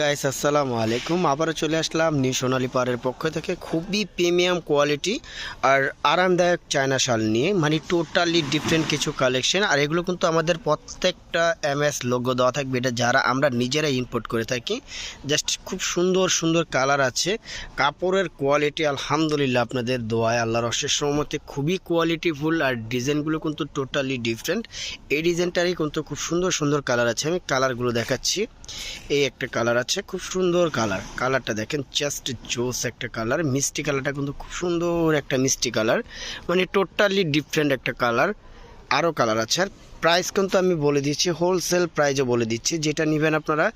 Guys আসসালামু আলাইকুম। আবারও চলে আসলাম নিউ সোনালি পাড়ের পক্ষ থেকে। খুবই প্রিমিয়াম কোয়ালিটি আর আরামদায়ক চায়না শাল নিয়ে মানে টোটালি ডিফারেন্ট কিছু কালেকশন আর এগুলো কিন্তু আমাদের প্রত্যেকটা এম এস লোগো দেওয়া থাকবে। এটা যারা, আমরা নিজেরাই ইম্পোর্ট করে থাকি। জাস্ট খুব সুন্দর সুন্দর কালার আছে। কাপড়ের কোয়ালিটি আলহামদুলিল্লাহ আপনাদের দোয়ায়, আল্লাহর অশেষ সহমতে খুবই কোয়ালিটিফুল আর ডিজাইনগুলো কিন্তু টোটালি ডিফারেন্ট এই ডিজাইনটারই কিন্তু খুব সুন্দর সুন্দর কালার আছে। আমি কালারগুলো দেখাচ্ছি। এই একটা কালার আছে, খুব সুন্দর কালার কালারটা দেখেন জাস্ট জোস একটা কালার মিষ্টি কালারটা কিন্তু খুব সুন্দর একটা মিষ্টি কালার মানে টোটালি ডিফারেন্ট একটা কালার আরও কালার আছে। আর প্রাইস কিন্তু আমি বলে দিচ্ছি হোলসেল প্রাইজও বলে দিচ্ছি, যেটা নেবেন আপনারা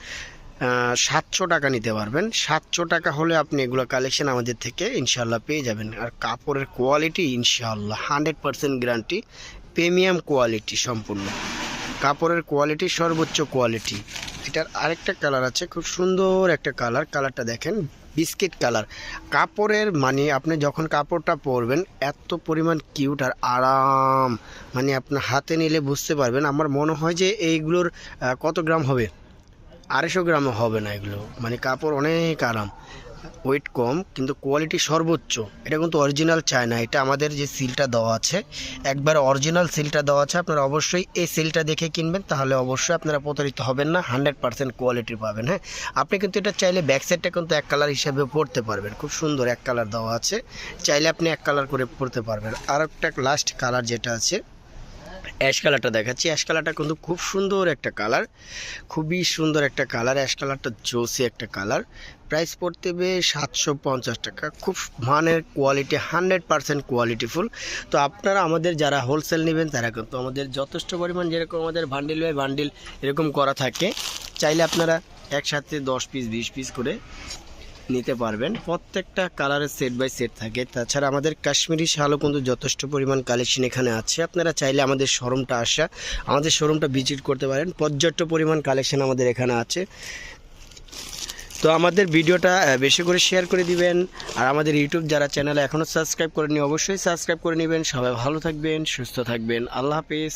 সাতশো টাকা নিতে পারবেন। সাতশো টাকা হলে আপনি এগুলো কালেকশন আমাদের থেকে ইনশাল্লাহ পেয়ে যাবেন। আর কাপড়ের কোয়ালিটি ইনশাল্লাহ hundred percent guarantee premium quality সম্পূর্ণ। কাপড়ের কোয়ালিটি সর্বোচ্চ কোয়ালিটি এটার আরেকটা কালার আছে, খুব সুন্দর একটা কালার কালারটা দেখেন বিস্কিট কালার কাপড়ের মানে আপনি যখন কাপড়টা পরবেন, এত পরিমাণ কিউট আর আরাম। মানে আপনার হাতে নিলে বুঝতে পারবেন, আমার মনে হয় যে এইগুলোর কত গ্রাম হবে? আড়াইশো গ্রামও হবে না এগুলো। মানে কাপড় অনেক আরাম। ওয়েট কম, কিন্তু কোয়ালিটি সর্বোচ্চ। এটা কিন্তু অরিজিনাল চায় না এটা আমাদের যে সিলটা দেওয়া আছে। একবার অরিজিনাল সিলটা দেওয়া আছে, আপনারা অবশ্যই এই সিলটা দেখে কিনবেন, তাহলে অবশ্যই আপনারা প্রতারিত হবেন না হান্ড্রেড পার্সেন্ট কোয়ালিটি পাবেন হ্যাঁ? আপনি কিন্তু এটা চাইলে ব্যাক সাইডটা কিন্তু এক কালার হিসাবে পরতে পারবেন, খুব সুন্দর এক কালার দেওয়া আছে। চাইলে আপনি এক কালার করে পরতে পারবেন। আর একটা লাস্ট কালার যেটা আছে অ্যাশ কালারটা দেখাচ্ছি। অ্যাশ কালারটা কিন্তু খুব সুন্দর একটা কালার খুবই সুন্দর একটা কালার অ্যাশ কালারটা জোসি একটা কালার প্রাইস পড়তে হবে সাতশো পঞ্চাশ টাকা। খুব মানের কোয়ালিটি হান্ড্রেড পারসেন্ট কোয়ালিটিফুল তো আপনারা আমাদের যারা হোলসেল নেবেন, তারা কিন্তু আমাদের যথেষ্ট পরিমাণ যেরকম আমাদের বান্ডিল বাই বান্ডিল এরকম করা থাকে। চাইলে আপনারা একসাথে দশ পিস বিশ পিস করে নিতে পারবেন। প্রত্যেকটা কালারের সেট বাই সেট থাকে। তাছাড়া আমাদের কাশ্মীরি শালও কিন্তু যথেষ্ট পরিমাণ কালেকশন এখানে আছে। আপনারা চাইলে আমাদের শোরুমটা আসা, আমাদের শোরুমটা ভিজিট করতে পারেন। পর্যাপ্ত পরিমাণ কালেকশন আমাদের এখানে আছে। তো আমাদের ভিডিওটা বেশি করে শেয়ার করে দিবেন। আর আমাদের ইউটিউব যারা চ্যানেলে এখনও সাবস্ক্রাইব করেনি অবশ্যই সাবস্ক্রাইব করে নেবেন। সবাই ভালো থাকবেন, সুস্থ থাকবেন। আল্লাহ হাফিজ।